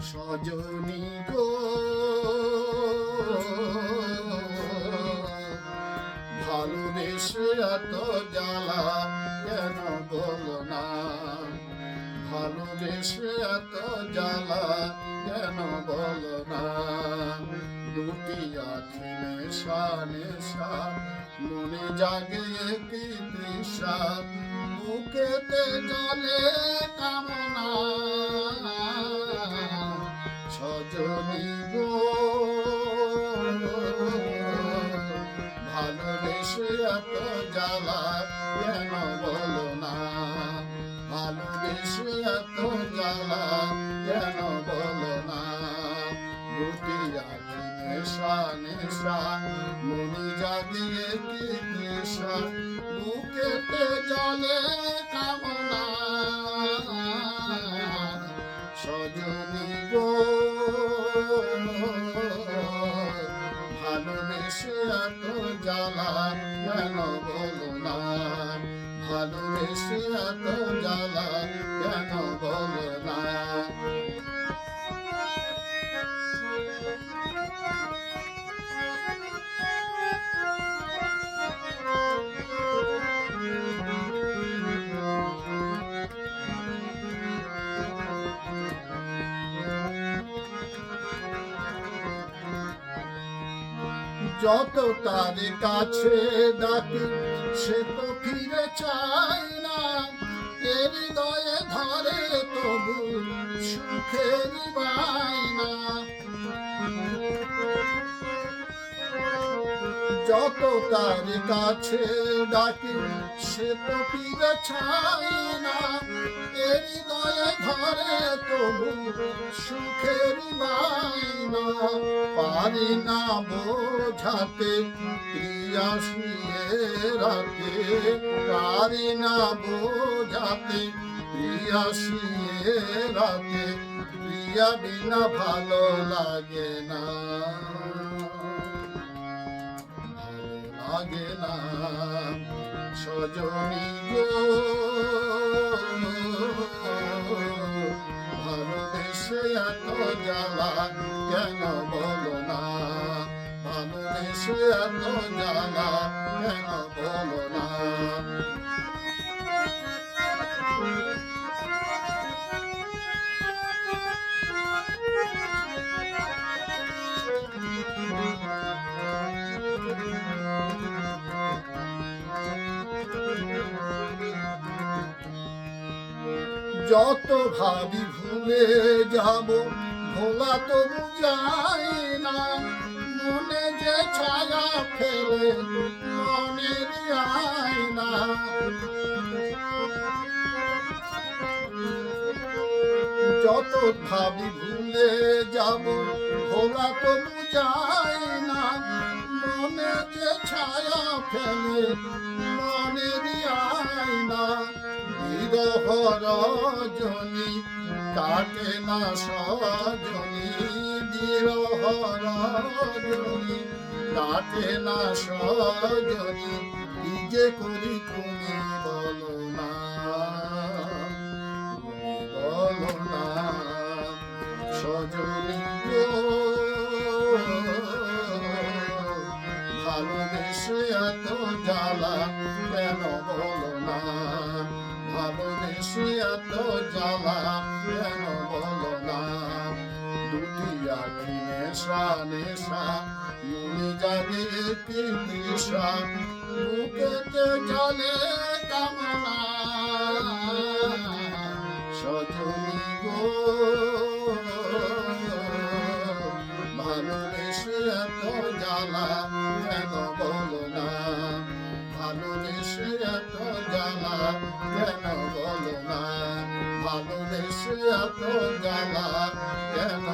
সজনী গো। ভালোবেসে এত জ্বালা কেন বলো না? ভালোবেসে এত জ্বালা কেন বলো না? দুটি আখি নেশা নেশা, মনে জাগে কি তৃষা, বুকেতে জলে কামনা জ্বালা কেন বলো না? ভালোবেসে এত জ্বালা, কেন বলো না? দুটি আখি নেশা নেশা, মনে জাগিয়ে কি নেশা বুকেতে জলে কামনা। সজনী গো। ভালোবেসে এত জ্বালা কেন বলো না? ভালোবেসে এত জ্বালা যত তার কাছে ডাকি, সে তো ফিরে চায় না। এর দয়ে ধরে তবু সুখের বায়না যত তার কাছে ডাকি, সে তো ফিরে চায় না। এর হৃদয়ে ধরে তবু সুখের বায়না। পারি না বোঝাতে প্রিয়া শুয়ে রাতে পারি না বোঝাতে প্রিয়া শুয়ে রাতে প্রিয়া বিনা ভালো লাগে না। লাগে না। সজনী গো, ভালোবেসে এত জ্বালা কেন বলো না? ভালোবেসে এত জ্বালা কেন বলো না? যত ভাবি ভুলে যাব, ভোলা তবু যায় না। মনে যে ছায়া ফেলে, মনের আয়না। যত ভাবি ভুলে যাব, ভোলা তবু যায় না। মনে যে ছায়া ফেলে রজনী কাটে না সজনী বিরহ রজনী কাটে না সজনী যে করি তুমি বলো না বলো না, সজনী ভালোবেসে এত জ্বালা, কেন বলো না? ভালোবেসে এত জ্বালা কেন না। দুটি আখি নেশা নেশা মনে জাগে কি নেশা বুকেতে কেন বলো না। ভালোবেসে এত জ্বালা কেন বলো না? ভালোবেসে এত জ্বালা কেন